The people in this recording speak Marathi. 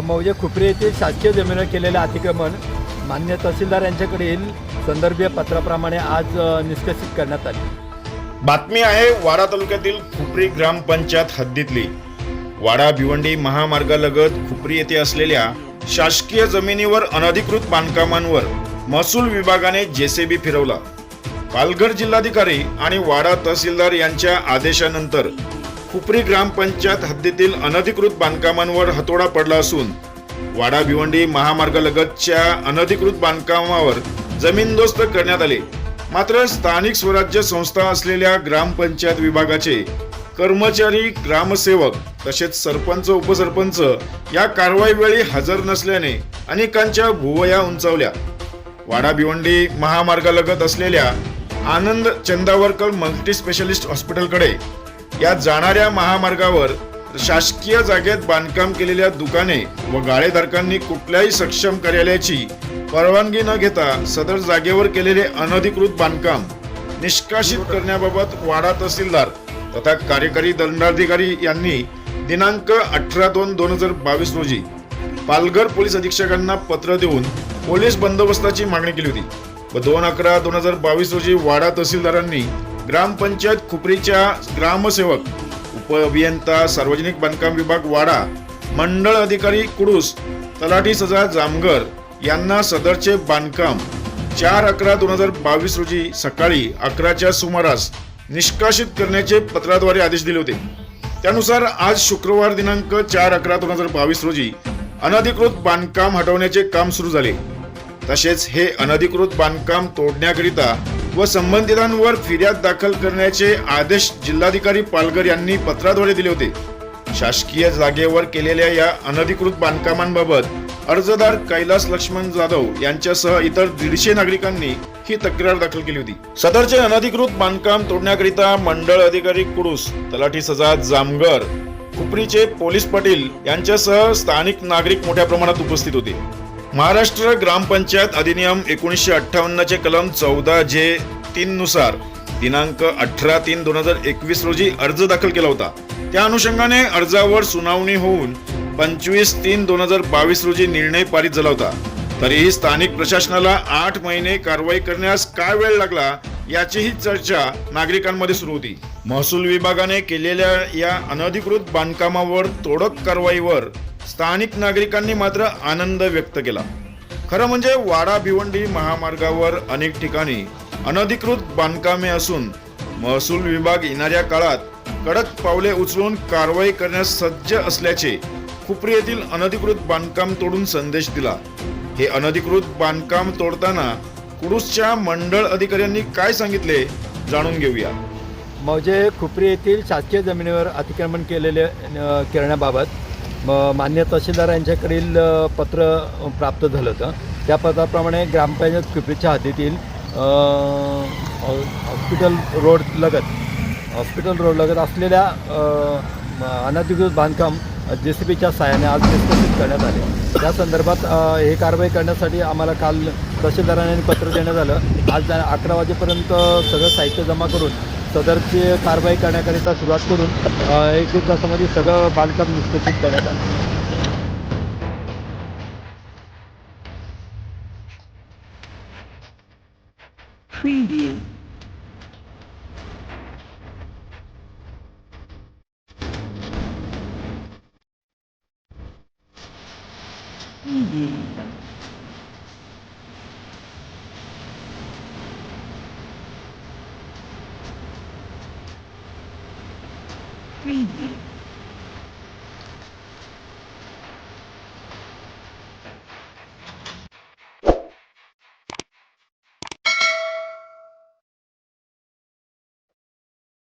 मौजे खुपरी येथील शासकीय जमिनीवर केलेले अतिक्रमण मान्य तहसीलदार यांच्याकडील संदर्भीय पत्राप्रमाणे आज निष्कर्षित करण्यात आले. बातमी आहे वाडा तालुक्यातील खुपरी ग्रामपंचायत हद्दीतली. वाडा भिवंडी महामार्गालगत खुपरी येथे असलेल्या शासकीय जमिनीवर अनधिकृत बांधकामांवर महसूल विभागाने जेसीबी फिरवला. पालघर जिल्हाधिकारी आणि वाडा तहसीलदार यांच्या आदेशानंतर खुपरी ग्रामपंचायत हद्दीतील अनधिकृत बांधकामांवर हतोडा पडला असून वाडा भिवंडी महामार्गालगतच्या अनधिकृत बांधकामावर जमीनदोस्त करण्यात आले. मात्र स्थानिक स्वराज्य संस्था असलेल्या ग्रामपंचायत विभागाचे कर्मचारी ग्रामसेवक तसेच सरपंच उपसरपंच या कारवाईवेळी हजर नसल्याने अनेकांच्या भुवया उंचावल्या. वाडा भिवंडी महामार्गालगत असलेल्या आनंद चंदावरकर मल्टी स्पेशलिस्ट हॉस्पिटलकडे या जाणाऱ्या महामार्गावर शासकीय जागेत बांधकाम केलेल्या दुकाने व गाळेधारकांनी कुठल्याही सक्षम कार्यालयाची परवानगी न घेता सदर जागेवर केलेले अनधिकृत बांधकाम निष्कासित करण्याबाबत वाडा तहसीलदार तथा कार्यकारी दंडाधिकारी यांनी दिनांक अठरा दोन दोन हजार बावीस रोजी पालघर पोलीस अधीक्षकांना पत्र देऊन पोलीस बंदोबस्ताची मागणी केली होती व दोन अकरा दोन हजार बावीस रोजी वाडा तहसीलदारांनी ग्रामपंचायत खुपरीच्या ग्रामसेवक उपअभियंता सार्वजनिक बांधकाम विभाग वाडा मंडळ अधिकारी कुडूस तलाठी सजा जामगर यांना सदरचे बांधकाम चार अकरा दोन हजार बावीस रोजी सकाळी अकराच्या सुमारास निष्कासित करण्याचे पत्राद्वारे आदेश दिले होते. त्यानुसार आज शुक्रवार दिनांक चार अकरा दोन हजार बावीस रोजी अनधिकृत बांधकाम हटवण्याचे काम सुरू झाले. तसेच हे अनधिकृत बांधकाम तोडण्याकरिता व संबंधितांवर फिर्याद दाखल करण्याचे आदेश जिल्हाधिकारी पालघर यांनी पत्राद्वारे दिले होते. शासकीय जागेवर केलेल्या या अनधिकृत बांधकामांबाबत अर्जदार कैलास लक्ष्मण जाधव यांच्यासह इतर दीडशे नागरिकांनी ही तक्रार दाखल केली होती. सदरचे अनधिकृत बांधकाम तोडण्याकरिता मंडळ अधिकारी कुडूस तलाठी सजा जामगर खुपरीचे पोलीस पाटील यांच्यासह स्थानिक नागरिक मोठ्या प्रमाणात उपस्थित होते. महाराष्ट्र ग्रामपंचायत अधिनियम एकोणीसशे अठ्ठावन्नचे कलम चौदा जे तीननुसार दिनांक अठरा तीन दोन हजार एकवीस रोजी अर्ज दाखल केला होता. त्या अनुषंगाने अर्जावर सुनावणी होऊन पंचवीस तीन दोन हजार बावीस रोजी निर्णय पारित झाला होता. तरीही स्थानिक प्रशासनाला आठ महिने कारवाई करण्यास काय वेळ लागला याचीही चर्चा नागरिकांमध्ये सुरू होती. महसूल विभागाने केलेल्या या अनधिकृत बांधकामावर तोडक कारवाईवर स्थानिक नागरिकांनी मात्र आनंद व्यक्त केला. खरं म्हणजे वाडा भिवंडी महामार्गावर अनेक ठिकाणी अनधिकृत बांधकामे असून महसूल विभाग येणाऱ्या काळात कडक पावले उचलून कारवाई करण्यास सज्ज असल्याचे खुपरी येथील अनधिकृत बांधकाम तोडून संदेश दिला. हे अनधिकृत बांधकाम तोडताना कुडूसच्या मंडळ अधिकाऱ्यांनी काय सांगितले जाणून घेऊया. म्हणजे मौजे खुपरी येथील शासकीय जमिनीवर अतिक्रमण केलेले करण्याबाबत म- मान्य तहसीलदार यांच्याकडील पत्र प्राप्त झालं होतं. त्या पत्राप्रमाणे ग्रामपंचायत पिपरीच्या हद्दीतील हॉस्पिटल रोड लगत हॉस्पिटल रोड लगत असलेल्या अनधिकृत बांधकाम जे सी बीच्या सहाय्याने आज निष्कर्षित करण्यात आले. त्या संदर्भात हे कारवाई करण्यासाठी आम्हाला काल तहसीलदारांनी पत्र देण्यात आलं. आज अकरा वाजेपर्यंत सगळं साहित्य जमा करून सदरची कारवाई करण्याकरिता सुरुवात करून एक एक तासामध्ये सगळं बांधकाम निष्कर्षित करण्यात आलं Preview. Preview. screaming